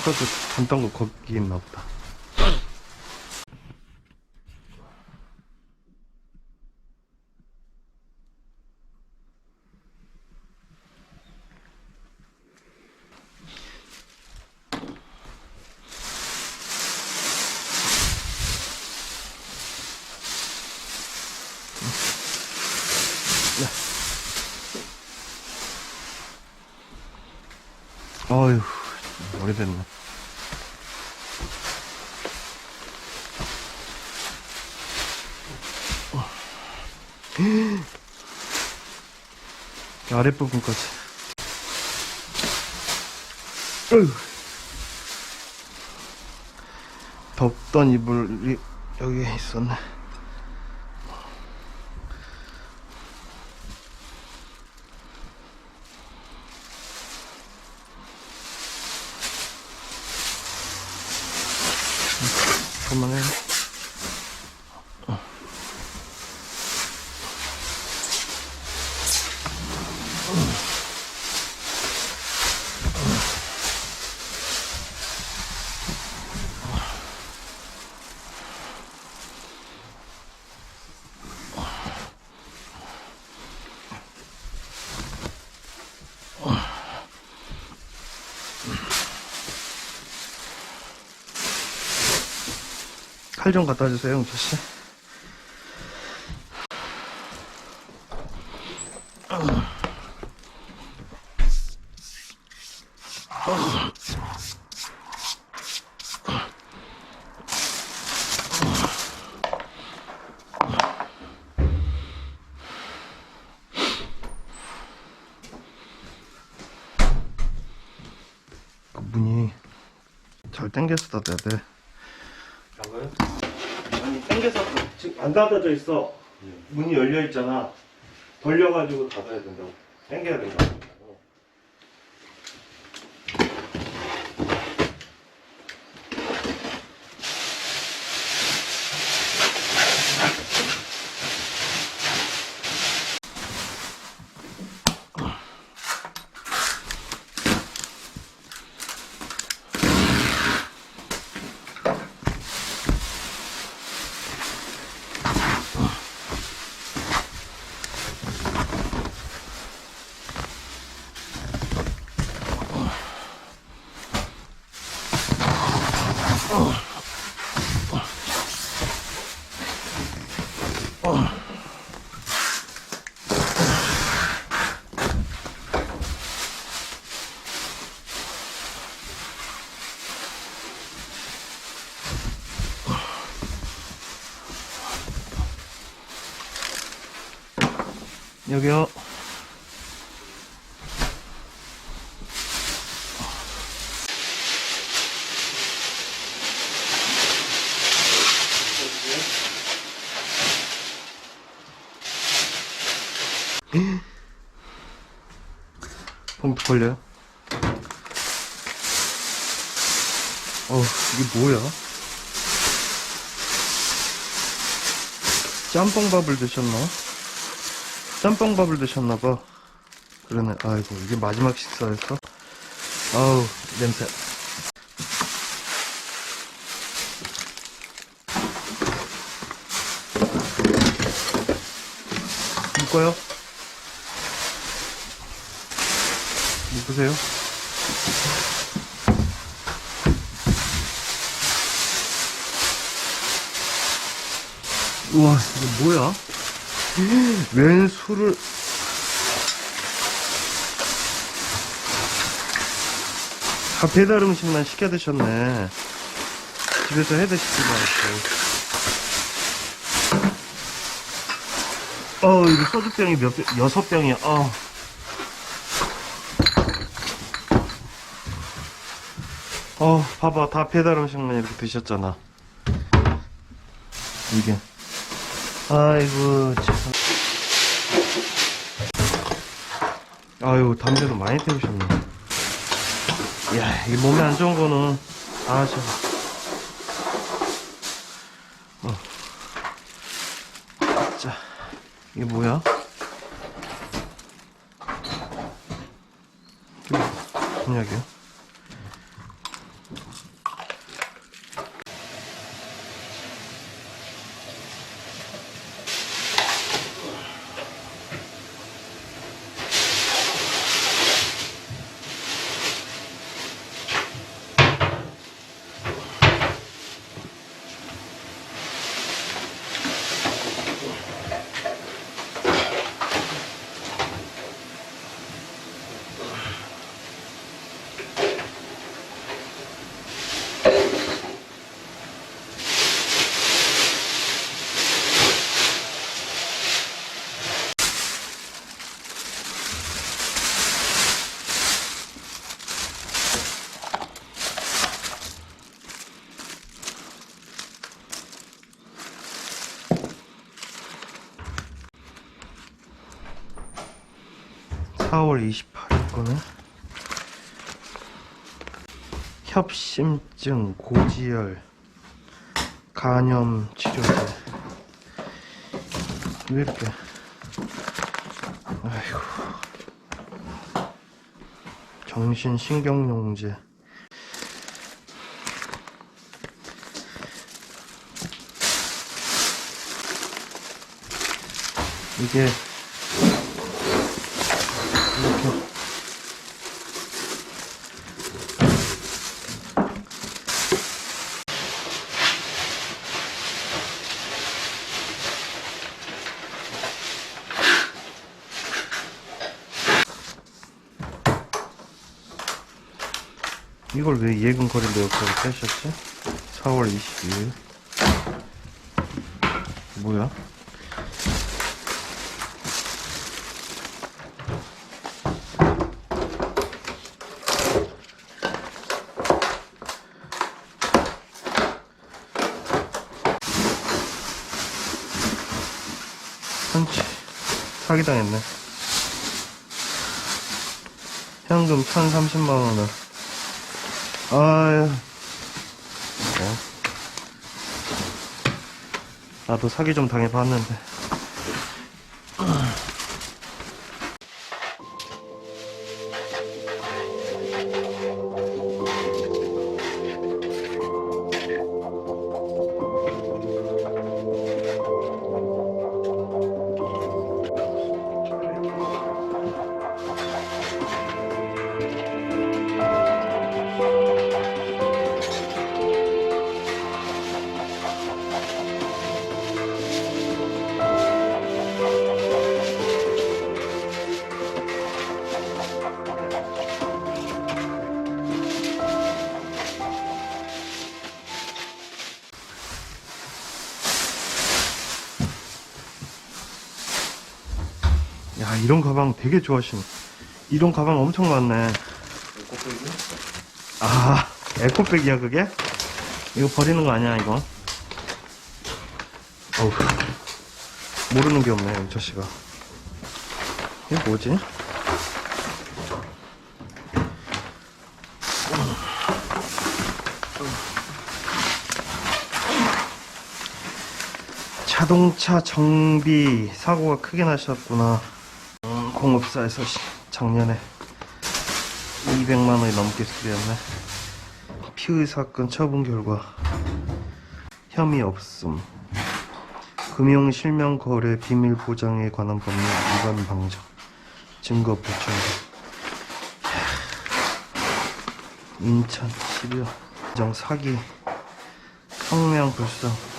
아까 그 담당 거 거기 있나 보다. 어휴, 오래됐네. 아랫부분까지. 어휴. 덥던 이불이 여기에 있었네. 그만해. 칼 좀 갖다 주세요, 영철 씨. 그 문이 잘 당겨서 닫아야 돼. 당겨서 지금 안 닫아져 있어. 문이 열려 있잖아. 돌려가지고 닫아야 된다고. 당겨야 된다고 여기요 봉투 걸려요? 어 이게 뭐야? 짬뽕밥을 드셨나? 짬뽕밥을 드셨나봐. 그러네. 아이고, 이게 마지막 식사였어? 아우, 냄새. 묶어요? 묶으세요? 우와, 이거 뭐야? 웬 술을 다 배달 음식만 시켜 드셨네. 집에서 해 드시지 말고. 어 이거 소주병이 몇 병? 여섯 병이야. 어. 어 봐봐. 다 배달 음식만 이렇게 드셨잖아. 이게 아이고 참 아유 담배도 많이 태우셨네 야, 이 몸에 안 좋은 거는 아, 저. 어. 자, 이게 뭐야? 뭐, 곤약이요? 4월 28일 거네. 협심증, 고지혈, 간염 치료제. 왜 이렇게? 아이고. 정신신경용제. 이게 이걸 왜 예금 거리로 여기까지 빼셨지? 4월 22일 뭐야? 한치 사기당했네 현금 1030만원을 어. 나도 사기 좀 당해봤는데 야 이런 가방 되게 좋아하시네 이런 가방 엄청 많네 아 에코백이야 그게? 이거 버리는 거 아니야 이거? 어우 모르는 게 없네 이 자식아 이게 뭐지? 자동차 정비 사고가 크게 나셨구나 음, 공업사에서 시- 작년에 200만 원이 넘게 수리했네. 피의 사건 처분 결과 혐의 없음. 금융 실명 거래 비밀 보장에 관한 법률 위반 방정. 증거 보충. 인천 12월 정 사기 성명 아,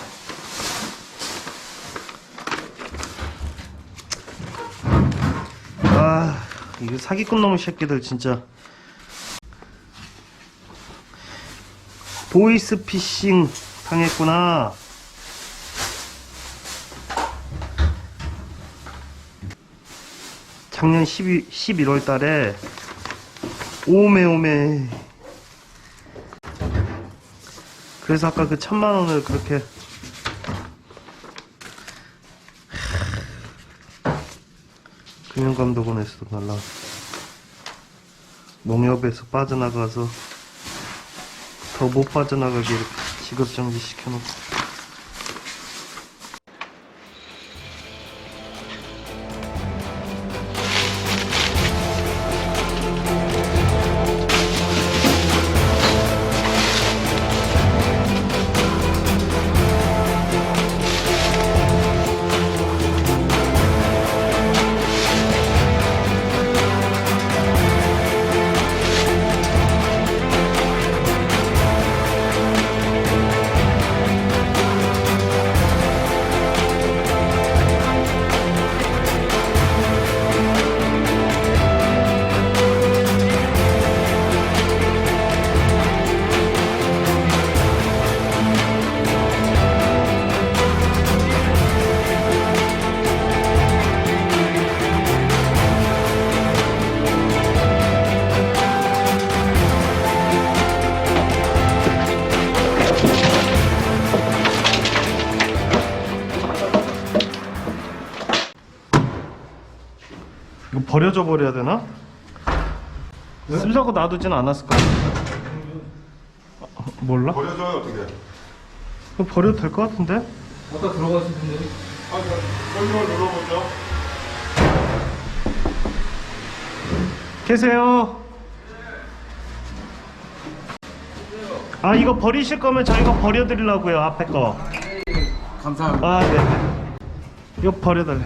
이거 사기꾼 놈의 새끼들 진짜. 보이스 피싱 당했구나. 작년 12, 11월 달에 오메 오메. 그래서 아까 그 천만 원을 그렇게 금융감독원에서 날라 농협에서 빠져나가서 더 못 빠져나가게 이렇게 직업정지 시켜놓고 버려져 버려야 되나? 쓰려고 놔두진 않았을 거야. 어, 몰라? 버려줘요 어떻게? 그럼 버려도 될 것 같은데? 아까 들어가신 분들이 아, 설명을 눌러보죠. 계세요. 아 이거 버리실 거면 저희가 버려드리려고요 앞에 거. 감사합니다. 아 네. 이거 버려달래.